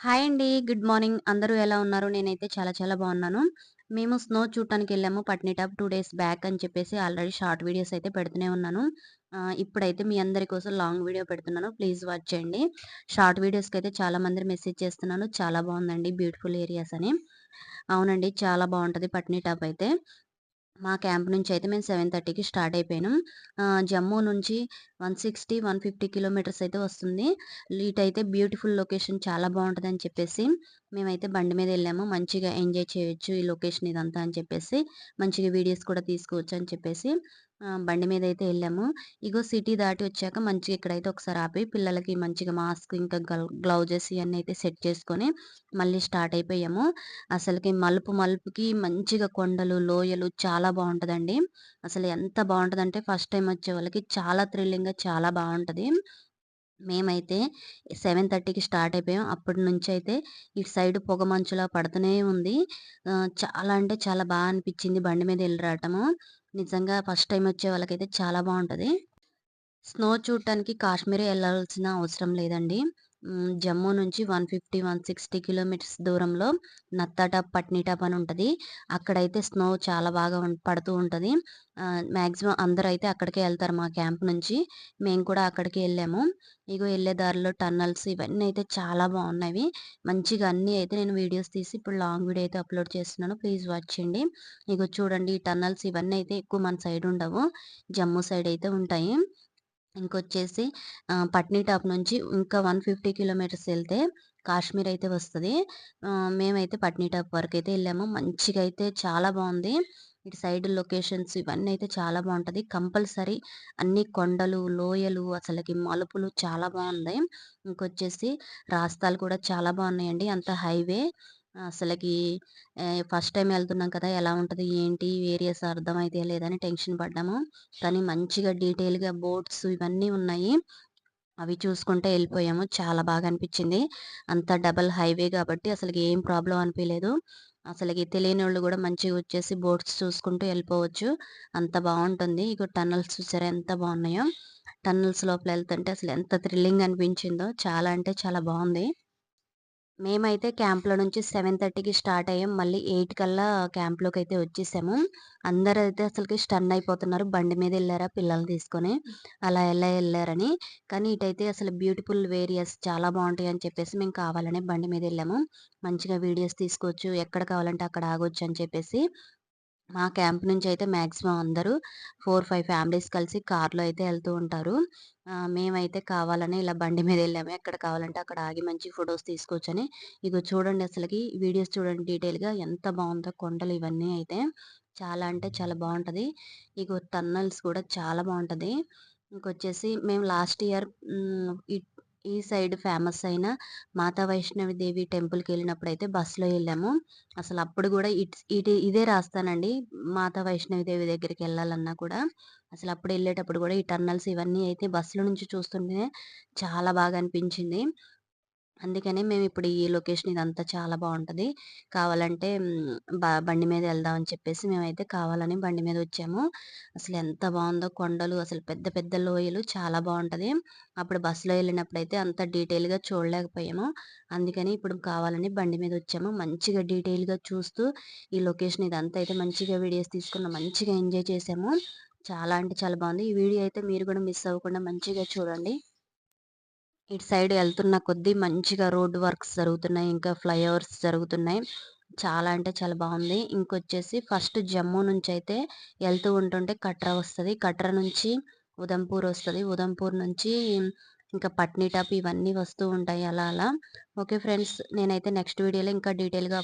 Hi అండి. Good morning. అందరూ ఎలా ఉన్నారు? నేనైతే చాలా చాలా బాగున్నాను. మేము స్నో చూడటానికి వెళ్ళాము పట్నీటాప్ టూ డేస్ బ్యాక్ అని చెప్పేసి ఆల్రెడీ షార్ట్ వీడియోస్ అయితే పెడుతూనే ఉన్నాను. ఇప్పుడైతే మీ అందరి కోసం లాంగ్ వీడియో పెడుతున్నాను. ప్లీజ్ వాచ్ చేయండి. షార్ట్ అయితే చాలా మంది మెసేజ్ చేస్తున్నాను. చాలా బాగుందండి బ్యూటిఫుల్ ఏరియాస్ అని. అవునండి. చాలా బాగుంటది పట్నిటాప్ అయితే. మా క్యాంప్ నుంచి అయితే మేము 7:30కి స్టార్ట్ అయిపోయినాం జమ్మూ నుంచి 160, 150 కిలోమీటర్స్ అయితే వస్తుంది. ఇటైతే బ్యూటిఫుల్ లొకేషన్ చాలా బాగుంటుందని చెప్పేసి మేమైతే బండి మీద వెళ్ళాము. మంచిగా ఎంజాయ్ చేయొచ్చు ఈ లొకేషన్ ఇదంతా అని చెప్పేసి, మంచిగా వీడియోస్ కూడా తీసుకోవచ్చు అని చెప్పేసి బండి మీద అయితే వెళ్ళాము. ఇగో సిటీ దాటి వచ్చాక మంచిగా ఇక్కడైతే ఒకసారి ఆపి పిల్లలకి మంచిగా మాస్క్ ఇంకా గ్లౌజెస్ ఇవన్నీ అయితే సెట్ చేసుకొని మళ్ళీ స్టార్ట్ అయిపోయాము. అసలుకి మలుపు మలుపుకి మంచిగా కొండలు, లోయలు చాలా బాగుంటుందండి. అసలు ఎంత బాగుంటుందంటే ఫస్ట్ టైం వచ్చే వాళ్ళకి చాలా థ్రిల్లింగ్‌గా చాలా బాగుంటుంది. మేమైతే 7:30కి స్టార్ట్ అయిపోయాం. అప్పటి నుంచయితే ఇటు సైడ్ పొగ మంచులా పడుతూనే ఉంది. చాలా అంటే చాలా బాగా అనిపించింది బండి మీద వెళ్ళి రావటము. నిజంగా ఫస్ట్ టైం వచ్చే వాళ్ళకైతే చాలా బాగుంటుంది స్నో చూడటానికి కాశ్మీరే వెళ్ళాల్సిన అవసరం లేదండి. జమ్మూ నుంచి 150, 160 కిలోమీటర్స్ దూరంలో నత్తాటాప్, పట్నీటాప్ అని ఉంటుంది అక్కడైతే స్నో చాలా బాగా పడుతూ ఉంటుంది మ్యాక్సిమం అందరూ అందరైతే అక్కడికే వెళ్తారు మా క్యాంప్ నుంచి. మేము కూడా అక్కడికి వెళ్ళాము ఇగో వెళ్ళే దారిలో టన్నల్స్ ఇవన్నీ అయితే చాలా బాగున్నాయి మంచిగా అన్నీ అయితే నేను వీడియోస్ తీసి ఇప్పుడు లాంగ్ వీడియో అయితే అప్‌లోడ్ చేస్తున్నాను. ప్లీజ్ వాచ్ చేయండి. ఇగో చూడండి ఈ టన్నల్స్ ఇవన్నీ అయితే ఎక్కువ మన సైడ్ ఉండవు. జమ్మూ సైడ్ అయితే ఉంటాయి. ఇంకొచ్చేసి ఆహ్, పట్నీటాప్ నుంచి ఇంకా 150 కిలోమీటర్స్ వెళ్తే కాశ్మీర్ అయితే వస్తది. ఆహ్, మేమైతే పట్నీటాప్ అయితే వెళ్ళాము మంచిగా అయితే చాలా బాగుంది. ఇటు సైడ్ లొకేషన్స్ ఇవన్నీ అయితే చాలా బాగుంటుంది కంపల్సరీ అన్ని కొండలు, లోయలు అసలకి మలుపులు చాలా బాగుంది. ఇంకొచ్చేసి రాస్తాలు కూడా చాలా బాగున్నాయండి. అంత హైవే. అసలకి ఫస్ట్ టైం వెళ్తున్నాం కదా! ఎలా ఉంటుంది ఏంటి? ఏరియాస్ అర్థమైతే లేదని టెన్షన్ పడ్డాము. కానీ మంచిగా డీటెయిల్‌గా బోట్స్ ఇవన్నీ ఉన్నాయి. అవి చూసుకుంటే వెళ్ళిపోయాము చాలా బాగా అనిపించింది. అంత డబుల్ హైవే కాబట్టి అసలు ఏం ప్రాబ్లమ్ అసలుకి అసలకి వాళ్ళు కూడా మంచిగా వచ్చేసి బోట్స్ చూసుకుంటూ వెళ్ళిపోవచ్చు అంత బాగుంటుంది. ఇగో టన్నెల్స్ చూసారా ఎంత బాగున్నాయో. టన్నెల్స్ లోపల వెళ్తుంటే అసలు ఎంత థ్రిల్లింగ్ అనిపించిందో చాలా అంటే చాలా బాగుంది. మేమైతే క్యాంప్‌లో నుంచి 7:30కి స్టార్ట్ అయ్యాం. మళ్ళీ ఎయిట్ కల్లా క్యాంప్లోకి అయితే వచ్చేసాము. అందరూ అయితే అసలుకి స్టన్ అయిపోతున్నారు. బండి మీద వెళ్ళారా పిల్లల్ని తీసుకొని, అలా ఎలా వెళ్ళారని కానీ ఇటైతే అసలు బ్యూటిఫుల్ ఏరియాస్ చాలా బాగుంటాయి అని చెప్పేసి మేము కావాలనే బండి మీద వెళ్ళాము మంచిగా వీడియోస్ తీసుకోవచ్చు. ఎక్కడ కావాలంటే అక్కడ ఆగొచ్చు అని చెప్పేసి మా క్యాంప్ నుంచి అయితే మ్యాక్సిమం అందరూ 4, 5 ఫ్యామిలీస్ కలిసి కార్‌లో అయితే వెళ్తూ ఉంటారు. మేమైతే కావాలని ఇలా బండి మీద వెళ్ళాము ఎక్కడ కావాలంటే అక్కడ ఆగి మంచి ఫొటోస్ తీసుకోవచ్చని. ఇగో చూడండి అసలుకి వీడియోస్ చూడండి డీటెయిల్‌గా ఎంత బాగుందో కొండలు ఇవన్నీ అయితే. చాలా అంటే చాలా బాగుంటుంది ఇగో టన్నల్స్ కూడా చాలా బాగుంటుంది ఇంకొచ్చేసి మేము లాస్ట్ ఇయర్ ఈ సైడ్ ఫేమస్ అయిన మాతా వైష్ణవి దేవి టెంపుల్కి వెళ్ళినప్పుడు అయితే బస్సులో వెళ్ళాము అసలు అప్పుడు కూడా ఇట్స్ ఇటు ఇదే రాస్తానండి. మాతా వైష్ణవి దేవి దగ్గరికి వెళ్ళాలన్నా కూడా. అసలు అప్పుడు వెళ్ళేటప్పుడు కూడా ఈ టన్నెల్స్ ఇవన్నీ అయితే బస్సులో నుంచి చూస్తుంటేనే చాలా బాగా అనిపించింది. అందుకనే మేమిప్పుడు ఈ లొకేషన్ ఇదంతా చాలా బాగుంటుంది కావాలంటే బండి మీద వెళ్దామని చెప్పేసి మేమైతే కావాలని బండి మీద వచ్చాము. అసలు ఎంత బాగుందో కొండలు అసలు పెద్ద పెద్ద లోయలు చాలా బాగుంటది. అప్పుడు బస్సులో వెళ్ళినప్పుడు అయితే అంత డీటెయిల్‌గా చూడలేకపోయాము. అందుకని ఇప్పుడు కావాలని బండి మీద వచ్చాము. మంచిగా డీటెయిల్‌గా చూస్తూ ఈ లొకేషన్ ఇదంతా అయితే మంచిగా వీడియోస్ తీసుకున్నాం. మంచిగా ఎంజాయ్ చేసాము. చాలా అంటే చాలా బాగుంది. ఈ వీడియో అయితే మీరు కూడా మిస్ అవ్వకుండా మంచిగా చూడండి. ఇటు సైడ్ వెళ్తున్న కొద్దీ మంచిగా రోడ్ వర్క్స్ జరుగుతున్నాయి. ఇంకా ఫ్లైఓవర్స్ జరుగుతున్నాయి. చాలా అంటే చాలా బాగుంది. ఇంకొచ్చేసి ఫస్ట్ జమ్మూ నుంచి అయితే వెళ్తూ ఉంటుంటే కట్రా వస్తుంది కట్రా నుంచి ఉదంపూర్ వస్తుంది ఉదంపూర్ నుంచి ఇంకా పట్నీటాప్ ఇవన్నీ వస్తూ ఉంటాయి అలా అలా. ఓకే ఫ్రెండ్స్ నేనైతే నెక్స్ట్ వీడియోలో ఇంకా డీటెయిల్‌గా